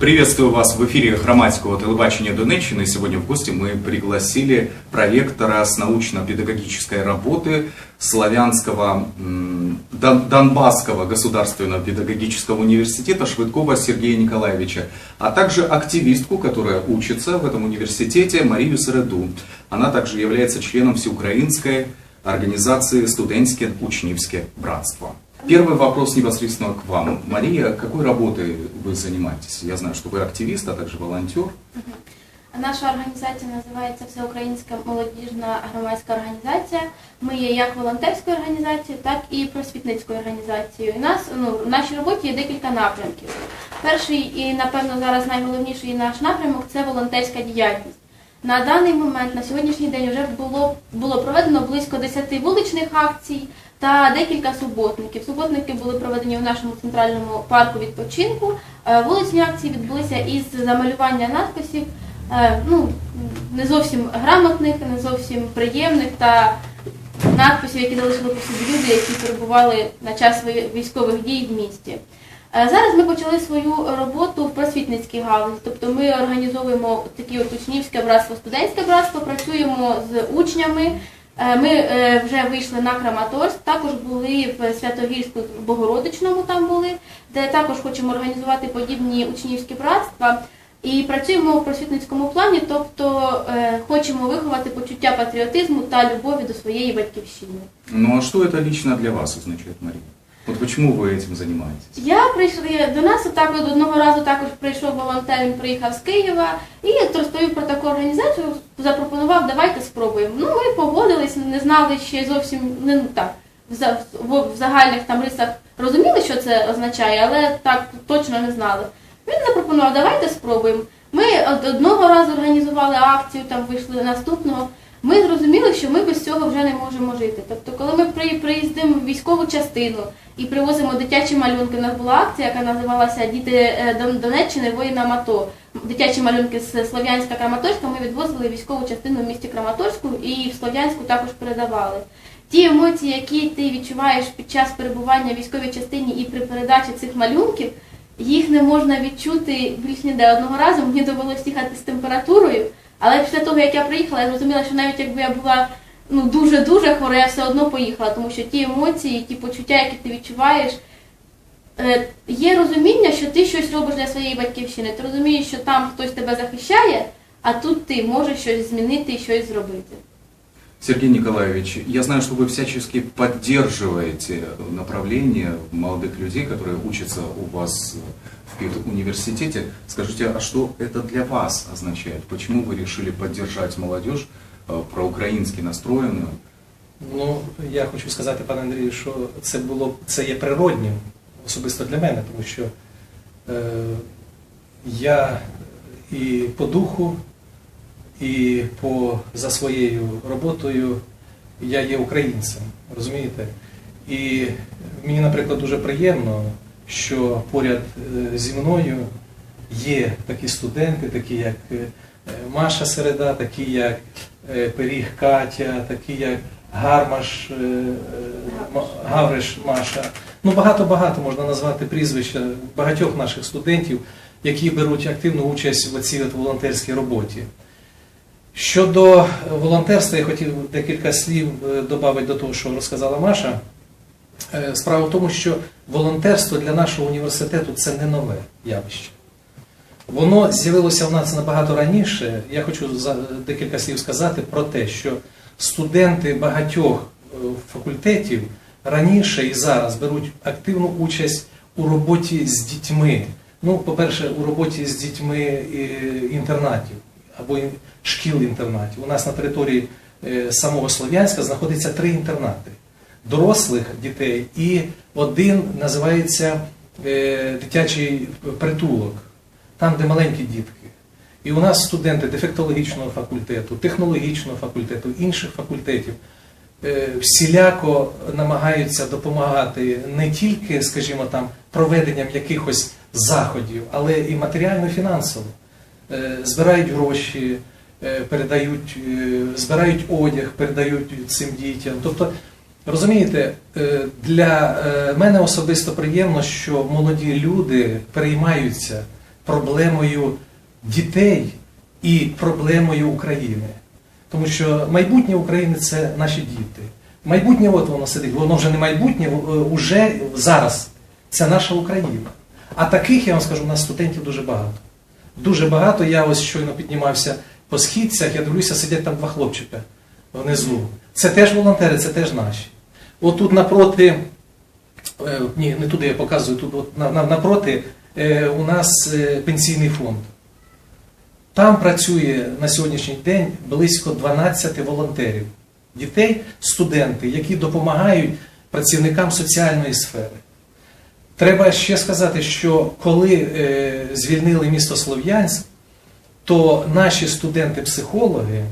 Приветствую вас в эфире Хроматского телебачения Донеччины. Сегодня в гости мы пригласили проректора с научно-педагогической работы Славянского Донбасского государственного педагогического университета Швыдкова Сергея Николаевича, а также активистку, которая учится в этом университете, Марию Середу. Она также является членом всеукраинской организации «Студентские учнивские братства». Первый вопрос непосредственно к вам. Мария, какой работой вы занимаетесь? Я знаю, что вы активист, а также волонтер. Наша організація називається Всеукраїнська молодіжна громадська організація. Ми є як волонтерською організацією, так і просвітницькою організацією. У нас ну, в нашій роботі є декілька напрямків. Перший і, напевно, зараз найголовніший наш напрямок це волонтерська діяльність. На даний момент, на сьогоднішній день, вже було, було проведено близько 10 вуличних акцій та декілька суботників. Суботники були проведені в нашому центральному парку відпочинку. Е, Вуличні акції відбулися із замалювання надписів, е, ну, не зовсім грамотних, не зовсім приємних та надписів, які залишили по собі люди, які перебували на час військових дій в місті. Е, Зараз ми почали свою роботу в просвітницькій галузі, тобто ми організовуємо такі от учнівське братство, студентське братство, працюємо з учнями. Е, Ми е, вже вийшли на Краматорськ, також були в Святогірську Богородичному там були, де також хочемо організувати подібні учнівські братства. І працюємо в просвітницькому плані, тобто е, хочемо виховати почуття патріотизму та любові до своєї батьківщини. Ну а що це лично для вас означає, Мария? Вот почему вы этим занимаетесь? Я прийшла до нас отак от одного разу також прийшов волонтер, він приїхав з Києва і розповів про таку організацію, запропонував, давайте спробуємо. Ну, ми погодились, не знали ще зовсім не ну, так. В загальних там рисах розуміли, що це означає, але так точно не знали. Він запропонував, давайте спробуємо. Ми одного разу організували акцію, там вийшли наступного. Ми зрозуміли, що ми без цього вже не можемо жити. Тобто, коли ми при- приїздимо в військову частину і привозимо дитячі малюнки, у нас була акція, яка називалася Діти е, Донеччини воїнам АТО. Дитячі малюнки з Слов'янська Краматорська ми відвозили військову частину в місті Краматорську і в Слов'янську також передавали. Ті емоції, які ти відчуваєш під час перебування в військовій частині і при передачі цих малюнків, їх не можна відчути більш ніде одного разу. Мені довелося їхати з температурою, але після того, як я приїхала, я зрозуміла, що навіть якби я була ну дуже дуже хвора, я все одно поїхала, тому що ті емоції, ті почуття, які ти відчуваєш, е, є розуміння, що ти щось робиш для своєї батьківщини. Ти розумієш, що там хтось тебе захищає, а тут ти можеш щось змінити і щось зробити. Сергей Николаевич, я знаю, что вы всячески поддерживаете направление молодых людей, которые учатся у вас в педуниверситете. Скажите, а что это для вас означает? Почему вы решили поддержать молодежь э, проукраински настроенную? Ну, я хочу сказати, пане Андрію, що це було це є природнім особисто для мене, тому що е, я і по духу, і по за своєю роботою я є українцем, розумієте? І мені, наприклад, дуже приємно, що поряд е, зі мною є такі студенти, такі як е, Маша Середа, такі як е, Пиріг Катя, такі як Гармаш, Ма- Гавриш Маша. Ну багато-багато можна назвати прізвища багатьох наших студентів, які беруть активну участь в цій волонтерській роботі. Щодо волонтерства, я хотів декілька слів додати до того, що розказала Маша. Е, Справа в тому, що волонтерство для нашого університету це не нове явище. Воно з'явилося в нас набагато раніше. Я хочу за декілька слів сказати про те, що студенти багатьох е, факультетів раніше і зараз беруть активну участь у роботі з дітьми. Ну, по-перше, у роботі з дітьми е, інтернатів або шкіл-інтернатів. У нас на території е, самого Слов'янська знаходиться три інтернати дорослих дітей, і один називається е, дитячий притулок, там, де маленькі дітки. І у нас студенти дефектологічного факультету, технологічного факультету, інших факультетів е, всіляко намагаються допомагати не тільки, скажімо там, проведенням якихось заходів, але і матеріально-фінансово. Е, Збирають гроші, е, передають, е, збирають одяг, передають цим дітям. Тобто, розумієте, для мене особисто приємно, що молоді люди переймаються проблемою дітей і проблемою України. Тому що майбутнє України це наші діти. Майбутнє, от воно сидить, воно вже не майбутнє, е, уже зараз. Це наша Україна. А таких, я вам скажу, у нас студентів дуже багато. Дуже багато. Я ось щойно піднімався по східцях, я дивлюся, сидять там два хлопчика внизу. Це теж волонтери, це теж наші. От тут напроти, е, ні, не туди я показую, тут от на, на, напроти е, у нас е, пенсійний фонд. Там працює на сьогоднішній день близько 12 волонтерів, дітей, студенти, які допомагають працівникам соціальної сфери. Треба ще сказати, що коли е, звільнили місто Слов'янськ, то наші студенти-психологи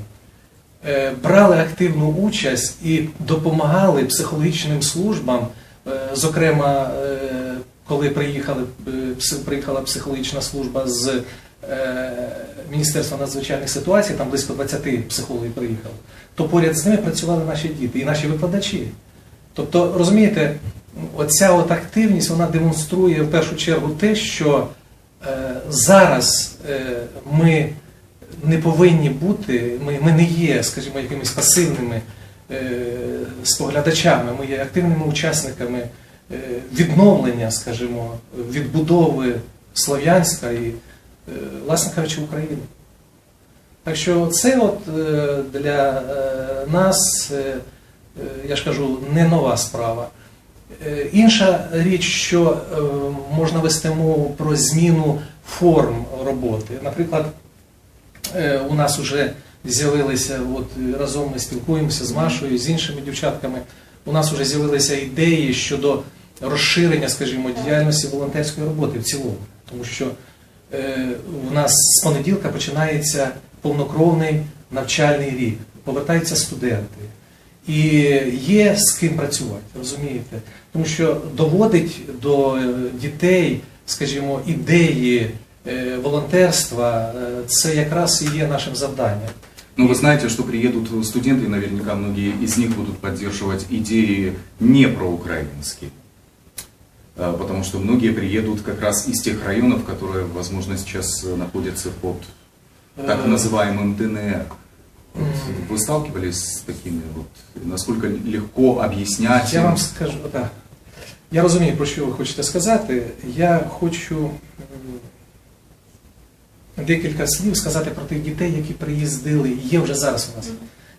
е, брали активну участь і допомагали психологічним службам, е, зокрема, коли приїхали, приїхала психологічна служба з Міністерства надзвичайних ситуацій, там близько 20 психологів приїхало, то поряд з ними працювали наші діти і наші викладачі. Тобто, розумієте, оця от активність вона демонструє в першу чергу те, що е, зараз е, ми не повинні бути, ми, ми не є, скажімо, якимись пасивними е, споглядачами, ми є активними учасниками відновлення, скажімо, відбудови Слов'янська і, власне кажучи, України. Так що це от для нас, я ж кажу, не нова справа. Е, Інша річ, що е, можна вести мову про зміну форм роботи. Наприклад, е, у нас вже з'явилися, от разом ми спілкуємося з Машою, з іншими дівчатками. У нас вже з'явилися ідеї щодо розширення, скажімо, діяльності волонтерської роботи в цілому. Тому що у нас з понеділка починається повнокровний навчальний рік, повертаються студенти І є з ким працювати, розумієте? Тому що доводить до е, дітей, скажімо, ідеї е, волонтерства, е, це якраз і є нашим завданням. Ну, вы знаете, что приедут студенты, и наверняка многие из них будут поддерживать идеи не проукраинские. А, Потому что многие приедут как раз из тех районов, которые, возможно, сейчас э, находятся под так Э, называемым ДНР. Вы сталкивались с такими вот, насколько легко объяснять? Я им? вам скажу, так. Я розумію, про що ви хочете сказати. Я хочу декілька слів сказати про тих дітей, які приїздили, є вже зараз у нас,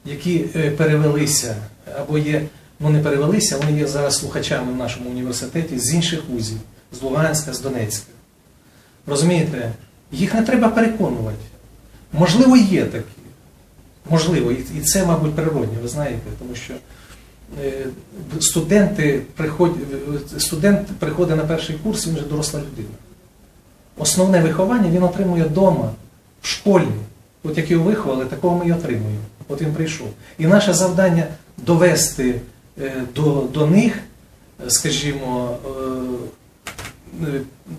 які е, перевелися, або є, не перевелися, вони є зараз слухачами в нашому університеті з інших вузів, з Луганська, з Донецька. Розумієте, їх не треба переконувати. Можливо, є такі. Можливо, і це, мабуть, природне, ви знаєте, тому що е, студенти приходять, студент приходить на перший курс, він вже доросла людина. Основне виховання він отримує вдома, в школі. От як його виховали, такого ми і отримуємо. От він прийшов. І наше завдання довести е, до, до них, е, скажімо,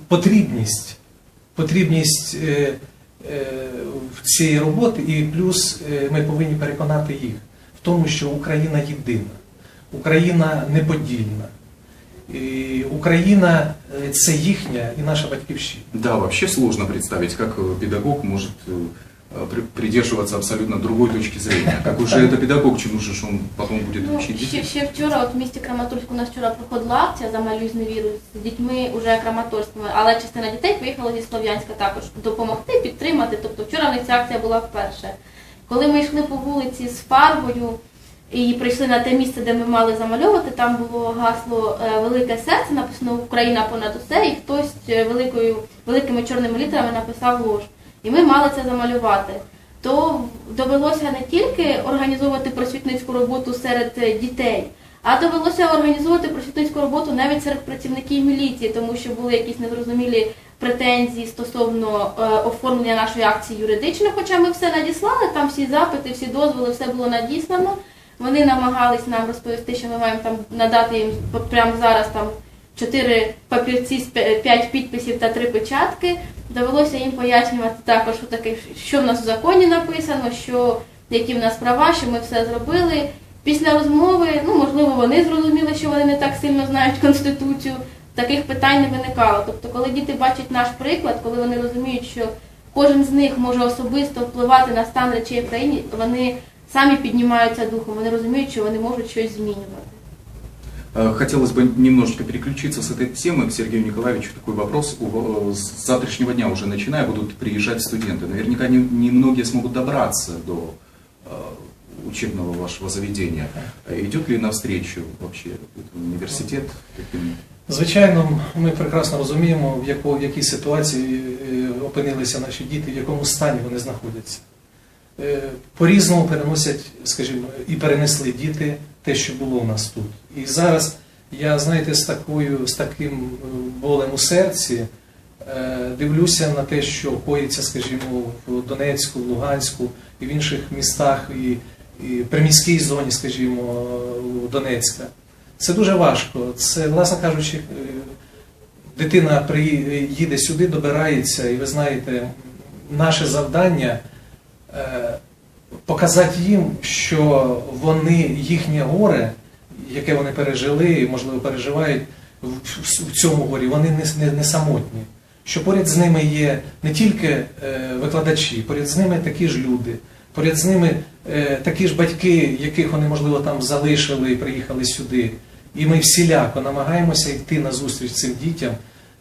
потрібність, потрібність цієї роботи, і плюс е, ми повинні переконати їх в тому, що Україна єдина, Україна неподільна. І Україна е, це їхня і наша батьківщина. Да, вообще сложно представить, как э, педагог может э, придерживаться абсолютно другой точки зрения. Как уже это педагог, чему же он потом будет Ну, учить ще, ще вчора, от в місті Краматорськ у нас вчора проходила акція за малюй з невіру з дітьми уже краматорськими, але частина дітей поїхала зі Слов'янська також допомогти, підтримати. Тобто вчора в них ця акція була вперше. Коли ми йшли по вулиці з фарбою і прийшли на те місце, де ми мали замальовувати, там було гасло е, Велике серце, написано Україна понад усе, і хтось е, великою, великими чорними літерами написав ложь. І ми мали це замалювати то довелося не тільки організовувати просвітницьку роботу серед е, дітей, а довелося організовувати просвітницьку роботу навіть серед працівників міліції, тому що були якісь незрозумілі претензії стосовно е, оформлення нашої акції юридично, хоча ми все надіслали, там всі запити, всі дозволи, все було надіслано. Вони намагались нам розповісти, що ми маємо там надати їм прямо зараз там чотири папірці п'ять підписів та три печатки. Довелося їм пояснювати також, що таке, що в нас в законі написано, що які в нас права, що ми все зробили. Після розмови, ну можливо, вони зрозуміли, що вони не так сильно знають конституцію. таких питань не виникало. Тобто, коли діти бачать наш приклад, коли вони розуміють, що кожен з них може особисто впливати на стан речей в країні, вони самі піднімаються духом, вони розуміють, що вони можуть щось змінювати. Э, Хотелось бы немножечко переключиться с этой темы к Сергею Николаевичу. Такой вопрос. У- э, С завтрашнего дня уже начиная будут приезжать студенты. Наверняка не, не многие смогут добраться до э, учебного вашего заведения. Э, Идет ли навстречу вообще этот университет таким Звичайно, ми прекрасно розуміємо, в, яко, в якій ситуації е, опинилися наші діти, в якому стані вони знаходяться. Е, По-різному переносять, скажімо, і перенесли діти те, що було у нас тут. І зараз я, знаєте, з такою, з таким е, болем у серці е, дивлюся на те, що коїться, скажімо, в Донецьку, в Луганську і в інших містах, і, і приміській зоні, скажімо, Донецька. Це дуже важко. Це, власне кажучи, е, дитина приї- їде сюди, добирається, і ви знаєте, наше завдання показати їм, що вони, їхнє горе, яке вони пережили, і, можливо, переживають в, цьому горі, вони не, не, не самотні. Що поряд з ними є не тільки е, викладачі, поряд з ними такі ж люди, поряд з ними е, такі ж батьки, яких вони, можливо, там залишили і приїхали сюди. І ми всіляко намагаємося йти на зустріч цим дітям,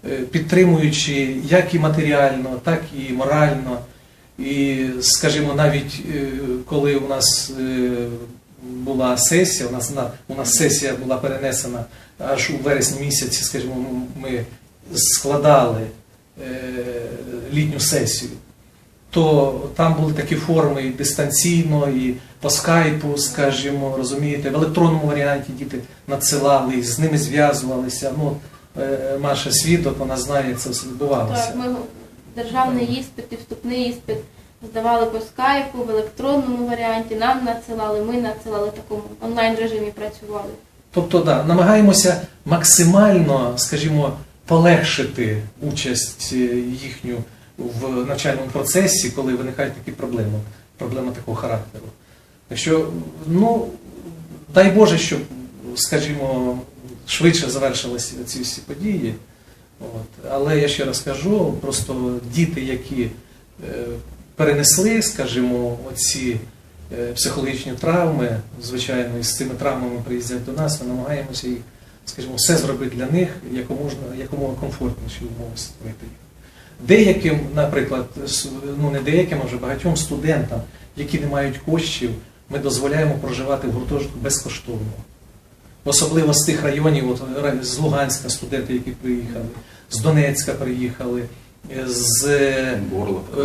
е, підтримуючи як і матеріально, так і морально. І, скажімо, навіть е, коли у нас е, була сесія, у нас, у нас сесія була перенесена аж у вересні місяці, скажімо, ми- складали е, літню сесію, то там були такі форми і дистанційно, і по скайпу, скажімо, розумієте, в електронному варіанті діти надсилали, з ними зв'язувалися. Ну, Маша свідок, вона знає, як це все відбувалося. Так, ми державний іспит і вступний іспит здавали по скайпу в електронному варіанті, нам надсилали, ми надсилали в такому онлайн режимі працювали. Тобто, да, намагаємося максимально, скажімо, полегшити участь е, їхню в навчальному процесі, коли виникають такі проблеми, проблеми такого характеру. Так що, ну, дай Боже, щоб, скажімо, швидше завершилися ці всі події. От. Але я ще раз кажу, просто діти, які е, перенесли, скажімо, оці е, психологічні травми, звичайно, і з цими травмами приїздять до нас, ми намагаємося їх, скажімо, все зробити для них якомога, комфортніші умови створити. Деяким, наприклад, ну не деяким, а вже багатьом студентам, які не мають коштів, ми дозволяємо проживати в гуртожитку безкоштовно. Особливо з тих районів, от, з Луганська студенти, які приїхали, з Донецька приїхали, е, з, е,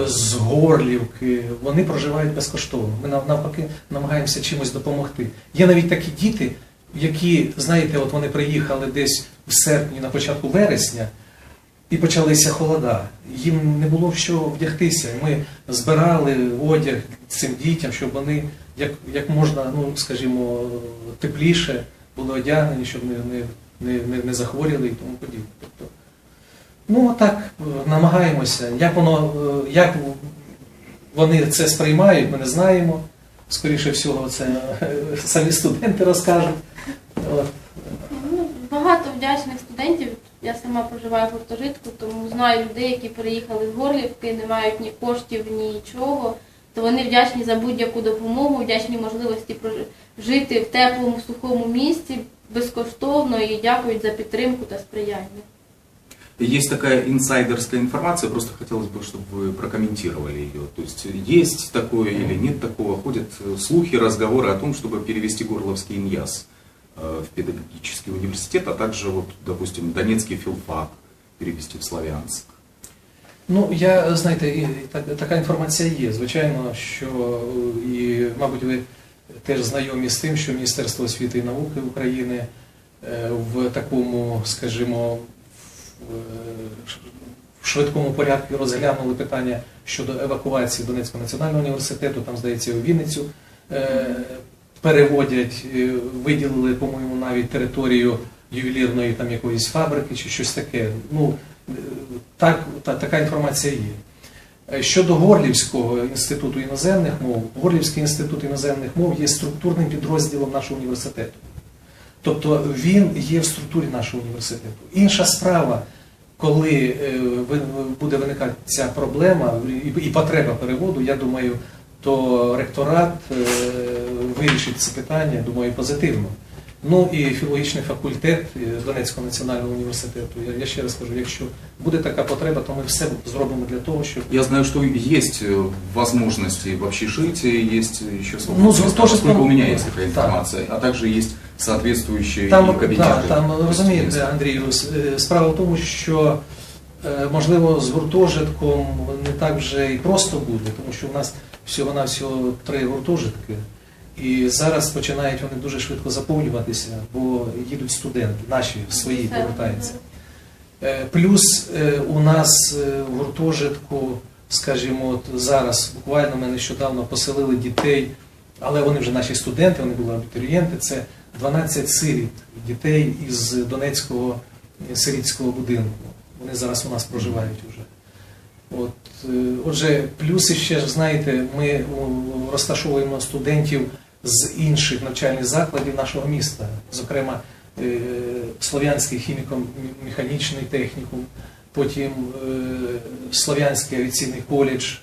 з Горлівки, вони проживають безкоштовно. Ми навпаки намагаємося чимось допомогти. Є навіть такі діти, які, знаєте, от вони приїхали десь в серпні, на початку вересня, і почалися холода. Їм не було в що вдягтися. Ми збирали одяг цим дітям, щоб вони як, як можна, ну скажімо, тепліше були одягнені, щоб не, не, не, не, захворіли і тому подібне. Тобто, ну так е, намагаємося. Як воно, е, як вони це сприймають, ми не знаємо. Скоріше всього, це е, самі студенти розкажуть. Ну, багато вдячних студентів. Я сама проживаю в гуртожитку, тому знаю людей, які переїхали з Горлівки, не мають ні коштів, нічого. То вони вдячні за будь-яку допомогу, вдячні можливості прожи- жити в теплому, сухому місці безкоштовно і дякують за підтримку та сприяння. Есть такая инсайдерская информация, просто хотелось бы, чтобы вы прокомментировали ее. То есть есть такое или нет такого, ходят э, слухи, разговоры о том, чтобы перевести Горловский ИНЯС э, в педагогический университет, а также, вот, допустим, Донецкий филфак перевести в Славянск. Ну, я, знаєте, і так, така інформація є. Звичайно, що е, і, мабуть, ви теж знайомі з тим, що Міністерство освіти і науки України е, в такому, скажімо, е, в швидкому порядку розглянули питання щодо евакуації Донецького національного університету, там, здається, у Вінницю переводять, виділили, по-моєму, навіть територію ювелірної там якоїсь фабрики чи щось таке. Ну, так, та, така інформація є. Е, Щодо Горлівського інституту іноземних мов, Горлівський інститут іноземних мов є структурним підрозділом нашого університету. Тобто він є в структурі нашого університету. Інша справа, коли е, буде виникати ця проблема і- потреба переводу, я думаю, то ректорат е, вирішить це питання, думаю, позитивно. Ну і філологічний факультет е, Донецького національного університету. Я, я ще раз кажу, якщо буде така потреба, то ми все зробимо для того, щоб Я знаю, что есть э, возможности в общежитии, есть еще Ну, свободные за- места, тоже поскольку скоро- у меня есть такая да. информация, а также есть соответствующие Там, и кабинеты. да, там розумієте, студентские. Андрію, с- е, справа в тому, що е, можливо з гуртожитком не так вже і просто буде, тому що у нас всього-навсього три гуртожитки. І зараз починають вони дуже швидко заповнюватися, бо їдуть студенти, наші свої повертаються. Е, Плюс е, у нас е, в гуртожитку, скажімо, от зараз буквально ми нещодавно поселили дітей, але вони вже наші студенти, вони були абітурієнти. Це 12 сиріт дітей із Донецького сирітського будинку. Вони зараз у нас проживають вже. От, отже, плюс ще знаєте, ми розташовуємо студентів з інших навчальних закладів нашого міста, зокрема е, Слов'янський хіміко-механічний технікум, потім е, Слов'янський авіаційний коледж,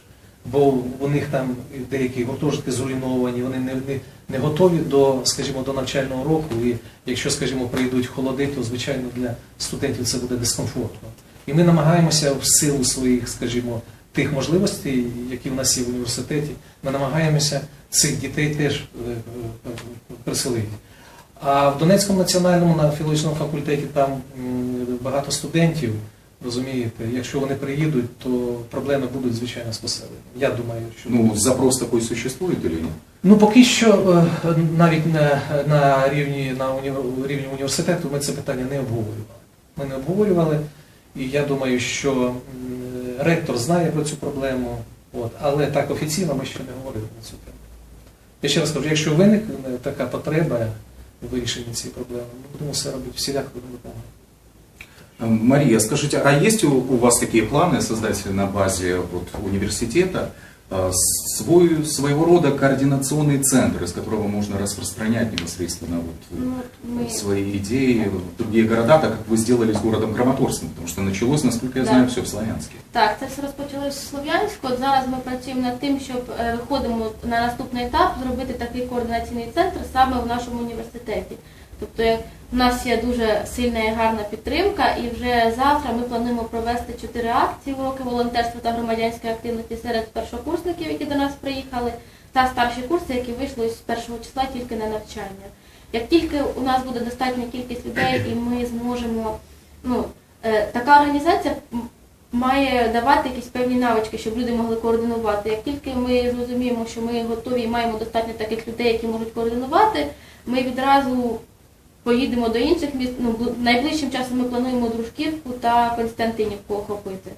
бо у них там деякі гуртожитки зруйновані, вони не, не, не готові до, скажімо, до навчального року. І якщо, скажімо, прийдуть холоди, то звичайно для студентів це буде дискомфортно. І ми намагаємося в силу своїх, скажімо, тих можливостей, які в нас є в університеті, ми намагаємося цих дітей теж е, е, приселити. А в Донецькому національному на філологічному факультеті там багато студентів, розумієте, якщо вони приїдуть, то проблеми будуть, звичайно, з поселенням. Я думаю, що Ну, запрос такой существует или нет? Ну, поки що е, навіть на, на рівні на уні- рівні університету ми це питання не обговорювали. Ми не обговорювали, і я думаю, що ректор знає про цю проблему, от, але так офіційно ми ще не говорили на цю тему. Я ще раз кажу, якщо виникне така потреба у вирішенні цієї проблеми, ми будемо все робити, всіляко будемо допомагати. Э, Мария, скажите, а есть у, у вас такие планы создать на базе вот, университета э, свой, своего рода координационный центр, из которого можно распространять непосредственно вот, Ну, от ми свои идеи в другие города, так как вы сделали с городом Краматорском, потому что началось, насколько я Да. знаю, все в Славянске. Так, це все розпочалось з Слов'янську. От Зараз ми працюємо над тим, щоб е, виходимо на наступний етап, зробити такий координаційний центр саме в нашому університеті. Тобто як в нас є дуже сильна і гарна підтримка, і вже завтра ми плануємо провести чотири акції уроки волонтерства та громадянської активності серед першокурсників, які до нас приїхали, та старші курси, які вийшли з першого числа тільки на навчання. Як тільки у нас буде достатня кількість людей, і ми зможемо, ну е, така організація має давати якісь певні навички, щоб люди могли координувати. Як тільки ми зрозуміємо, що ми готові і маємо достатньо таких людей, які можуть координувати, ми відразу поїдемо до інших міст. Ну, найближчим часом ми плануємо Дружківку та Константинівку охопити.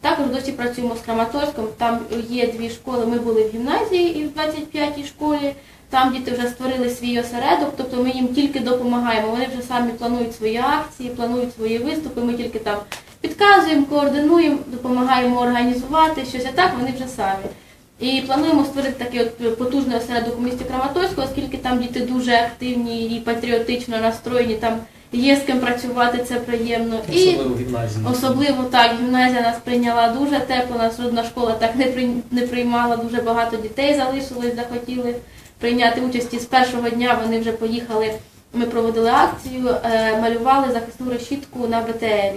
Також досі працюємо з Краматорськом. Там є дві школи. Ми були в гімназії і в 25-й школі. Там діти вже створили свій осередок, тобто ми їм тільки допомагаємо. Вони вже самі планують свої акції, планують свої виступи. Ми тільки там підказуємо, координуємо, допомагаємо організувати щось. А так вони вже самі. І плануємо створити такий от потужний осередок у місті Краматорську, оскільки там діти дуже активні і патріотично настроєні, там є з ким працювати, це приємно. І Особливо в гімназії. Особливо так, гімназія нас прийняла дуже тепло, нас родна школа так не прий- не приймала, дуже багато дітей залишилось, захотіли прийняти участь. І з першого дня вони вже поїхали. Ми проводили акцію, е, малювали захисну решітку на БТРі.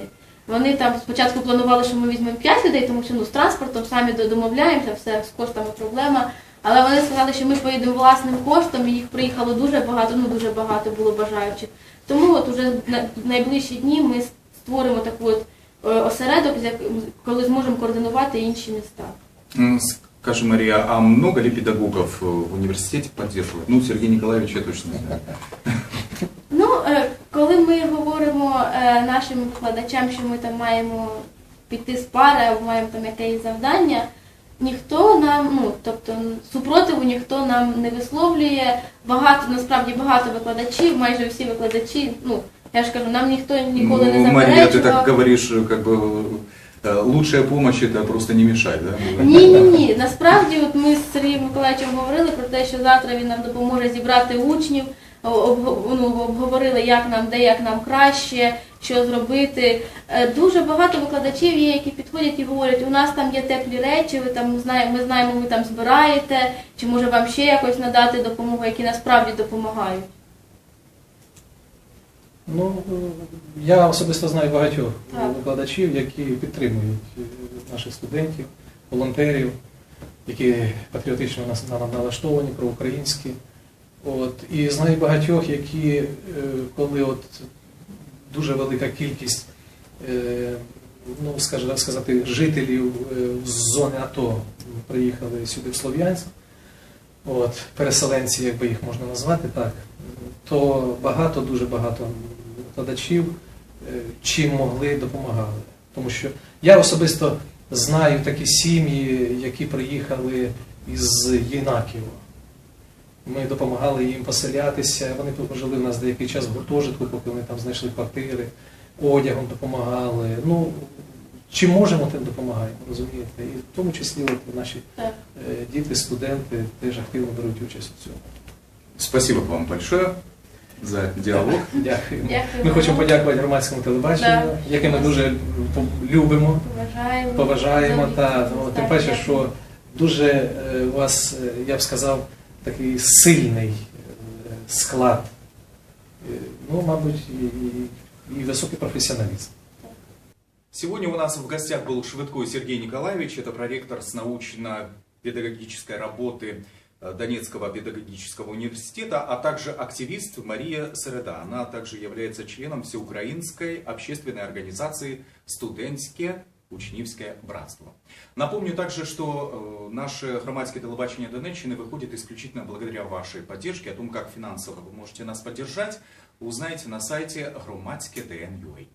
Вони там спочатку планували, що ми візьмемо 5 людей, тому що ну, з транспортом самі домовляємося, все з коштами проблема. Але вони сказали, що ми поїдемо власним коштом, і їх приїхало дуже багато, ну дуже багато було бажаючих. Тому от уже в найближчі дні ми створимо таку от е, осередок, коли зможемо координувати інші міста. Скажи, Мария, а много ли педагогов э, в университете поддерживают? Ну, Сергей Николаевич я точно знаю Ну, е, коли ми говоримо е, нашим викладачам, що ми там маємо піти з пари або маємо там якесь завдання, ніхто нам, ну тобто супротиву ніхто нам не висловлює. Багато насправді багато викладачів, майже всі викладачі. Ну я ж кажу, нам ніхто ніколи не Ну, Мария, ты так заперечував. говоришь, э, как бы э, лучшая помощь это просто не мешать, да? Ні, ні, ні. Насправді, от ми з Сергієм Миколаївичем говорили про те, що завтра він нам допоможе зібрати учнів. ну, обговорили, як нам, де як нам краще, що зробити. Е, Дуже багато викладачів є, які підходять і говорять, у нас там є теплі речі, ви там знаємо, ми знаємо, ви там збираєте, чи може вам ще якось надати допомогу, які насправді допомагають. Ну, я особисто знаю багатьох Так. викладачів, які підтримують е, наших студентів, волонтерів, які патріотично нас- налаштовані, проукраїнські. От, і знаю багатьох, які, е, коли от дуже велика кількість, е, ну, скажімо сказати, жителів е, з зони АТО приїхали сюди в Слов'янськ, от, переселенці, якби їх можна назвати так, то багато, дуже багато викладачів чим могли допомагали. Тому що я особисто знаю такі сім'ї, які приїхали із Єнаківа. Ми допомагали їм поселятися, вони пожили у нас деякий час в гуртожитку, поки вони там знайшли квартири, одягом допомагали. Ну, чим можемо, тим допомагаємо, розумієте? І в тому числі от наші Так. е, діти, студенти теж активно беруть участь у цьому. Спасибо вам большое за диалог. Дякую. Дякую Ми хочемо подякувати громадському телебаченню, Да. яке ми дуже любимо, Поважаємо. поважаємо. Та ну, тим паче, що дуже е, вас, е, я б сказав, такий сильний е, склад. Е, Ну, мабуть, і, і, і високий професіоналізм. Сегодня у нас в гостях был Швыдкой Сергей Николаевич, это проректор с научно-педагогической работы э, Донецкого педагогического университета, а также активист Мария Середа. Она также является членом Всеукраинской общественной организации «Студентське Учнівське братство». Напомню также, что э, наше громадское телебачение Донеччины выходит исключительно благодаря вашей поддержке. О том, как финансово вы можете нас поддержать, узнаете на сайте громадське.дн.ua.